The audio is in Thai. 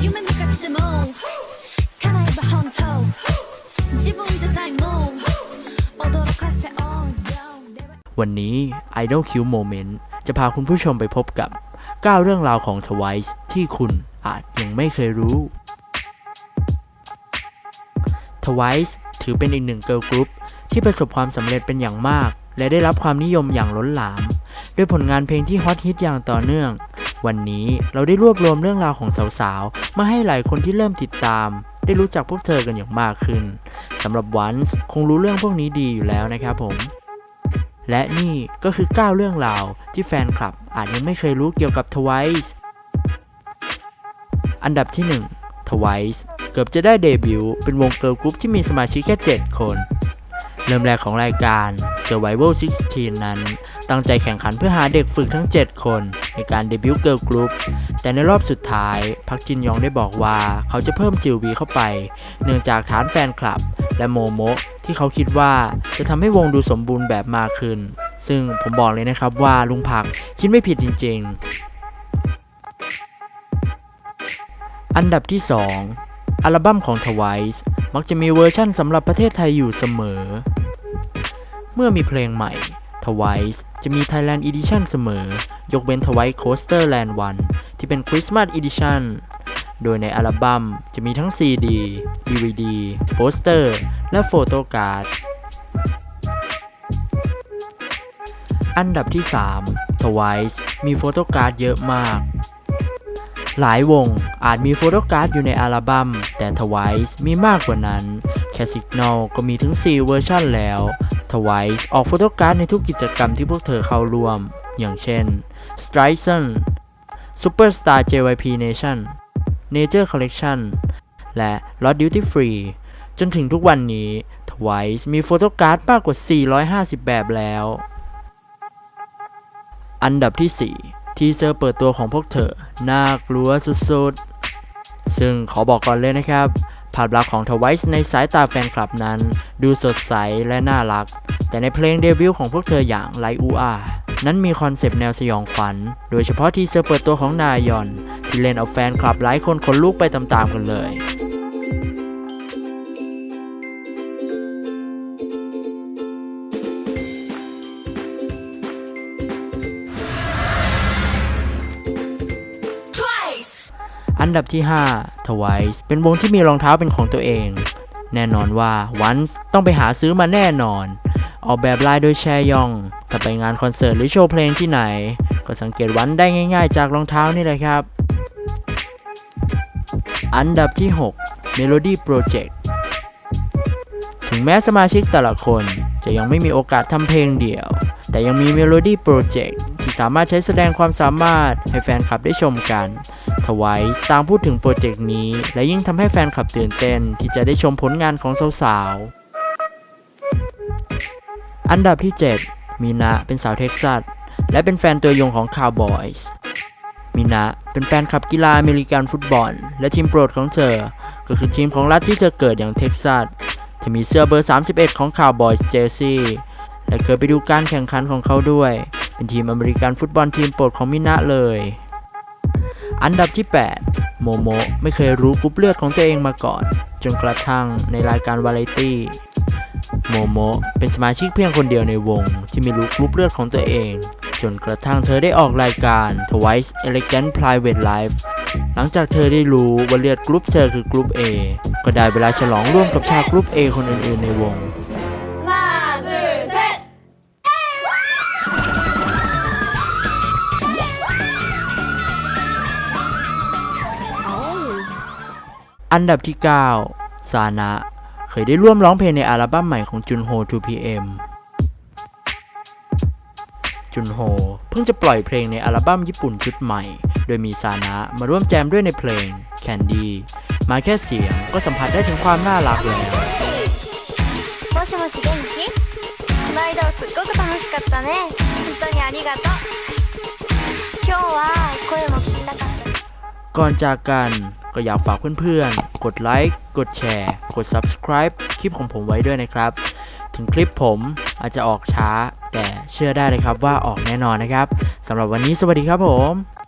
夢見かけても叶えば本当自分でさえも驚かせちゃおうよ วันนี้ Idol Q Moment จะพาคุณผู้ชมไปพบกับ 9 เรื่องราวของ Twice ที่คุณอาจยังไม่เคยรู้ Twice ถือเป็นอีกหนึ่งเกิร์ลกรุ๊ปที่ประสบความสำเร็จเป็นอย่างมาก และได้รับความนิยมอย่างล้นหลาม ด้วยผลงานเพลงที่ฮอตฮิตอย่างต่อเนื่อง วันนี้เราได้รวบรวมเรื่องราวของสาวๆ มาให้หลายคนที่เริ่มติดตาม ได้รู้จักพวกเธอกันอย่างมากขึ้นสำหรับวันคงรู้เรื่องพวกนี้ดีอยู่แล้วนะครับผม และนี่ก็คือ 9 เรื่องราวที่แฟนคลับอาจยังไม่เคยรู้เกี่ยวกับ Twice อันดับที่ 1 Twice เกือบจะได้เดบิวต์เป็นวงเกิร์ลกรุ๊ปที่มีสมาชิกแค่ 7 คน เริ่มแรกของรายการ Survival 16 นั้น ตั้งใจแข่งขันเพื่อหาเด็กฝึกทั้ง 7 คน ในการเดบิวต์เกิร์ลกรุ๊ปแต่ในรอบสุดท้าย พักจินยองได้บอกว่าเขาจะเพิ่มจิววีเข้าไป เนื่องจากฐานแฟนคลับ และโมโมะที่เขาคิดว่าจะทำให้วงดูสมบูรณ์แบบมากขึ้น ซึ่งผมบอกเลยนะครับว่าลุงผักคิดไม่ผิดจริง ๆ อันดับที่ 2 อัลบั้มของ Twice มักจะมีเวอร์ชั่นสำหรับประเทศไทยอยู่เสมอ เมื่อมีเพลงใหม่ Twice จะมี Thailand Edition เสมอ ยกเว้น Twice Coaster Land 1 ที่เป็น Christmas Edition โดยในอัลบั้มจะมีทั้ง CD DVD โปสเตอร์ และโฟโต้การ์ด อันดับที่ 3 Twice มีโฟโต้การ์ดเยอะมาก หลายวงอาจมีโฟโต้การ์ดอยู่ในอัลบั้มแต่ Twice มีมากกว่านั้น แค่ Signal ก็มีถึง 4 เวอร์ชันแล้ว Twice ออกโฟโต้การ์ดในทุกกิจกรรมที่พวกเธอเข้าร่วม อย่างเช่น s t r i s o n Superstar JYP Nation Nature Collection และ Lot Duty Free จนถึงทุกวันนี้ Twice มีโฟโต้การ์ดมากกว่า 450 แบบแล้ว อันดับที่ 4 ทีเซอร์เปิดตัวของพวกเธอ น่ากลัวสุดๆ ซึ่งขอบอกก่อนเลยนะครับาพลักษณ์ของทวายในสายตาแฟนคลับนั้น ดูสดใสและน่ารัก แต่ในเพลงเดบิวต์ของพวกเธออย่างไลอูอานั้นมีคอนเซปต์แนวสยองขวัญ โดยเฉพาะที่เซอร์เปิดตัวของนายอน ที่เล่นเอาแฟนคลับหลายคนขนลุกไปตามๆกันเลย อันดับที่ 5 Twice เป็นวงที่มีรองเท้าเป็นของตัวเอง แน่นอนว่า Once ต้องไปหาซื้อมาแน่นอน ออกแบบลายโดยแชยอง ถ้าไปงานคอนเสิร์ตหรือโชว์เพลงที่ไหน ก็สังเกตวันได้ง่ายๆ จากรองเท้านี่แหละครับ อันดับที่ 6 Melody Project ถึงแม้สมาชิกแต่ละคนจะยังไม่มีโอกาสทำเพลงเดี่ยว แต่ยังมี Melody Project ที่สามารถใช้แสดงความสามารถให้แฟนคลับได้ชมกัน ทวายต่างพูดถึงโปรเจกต์นี้ และยิ่งทำให้แฟนคลับตื่นเต้นที่จะได้ชมผลงานของสาวๆ อันดับที่ 7 มีนะเป็นสาวเท็กซัสและเป็นแฟนตัวยงของคาวบอยส์มีนะเป็นแฟนคลับกีฬาอเมริกันฟุตบอล และทีมโปรดของเธอ ก็คือทีมของรัฐที่เธอเกิดอย่างเท็กซัสเธอมีเสื้อเบอร์ 31 ของคาวบอยส์เจอร์ซีและเคยไปดูการแข่งขันของเขาด้วย เป็นทีมอเมริกันฟุตบอลทีมโปรดของมินะเลย อันดับที่ 8 โมโมไม่เคยรู้กรุ๊ปเลือดของตัวเองมาก่อน จนกระทั่งในรายการวาไรตี้โมโมเป็นสมาชิกเพียงคนเดียวในวงที่ไม่รู้กรุ๊ปเลือดของตัวเอง จนกระทั่งเธอได้ออกรายการ Twice Elegant Private Life หลังจากเธอได้รู้ว่าเลือดกรุ๊ปเธอคือกรุ๊ป A ก็ได้เวลาฉลองร่วมกับชาวกรุ๊ป A คนอื่นๆในวง อันดับที่ 9 ซานะ เคยได้ร่วมร้องเพลงในอัลบั้มใหม่ของจุนโฮ 2PM จุนโฮเพิ่งจะปล่อยเพลงในอัลบั้มญี่ปุ่นชุดใหม่ โดยมีซานะมาร่วมแจมด้วยในเพลง Candy มาแค่เสียงก็สัมผัสได้ถึงความน่ารักแล้ว もしもし元気この間はすっごく楽しかったね本当にありがとう今日は声も聞きたかったし ก่อนจากกัน ก็อยากฝากเพื่อนๆ กดไลค์ กดแชร์ กด subscribe คลิปของผมไว้ด้วยนะครับ ถึงคลิปผมอาจจะออกช้า แต่เชื่อได้เลยครับว่าออกแน่นอนนะครับสำหรับวันนี้สวัสดีครับผม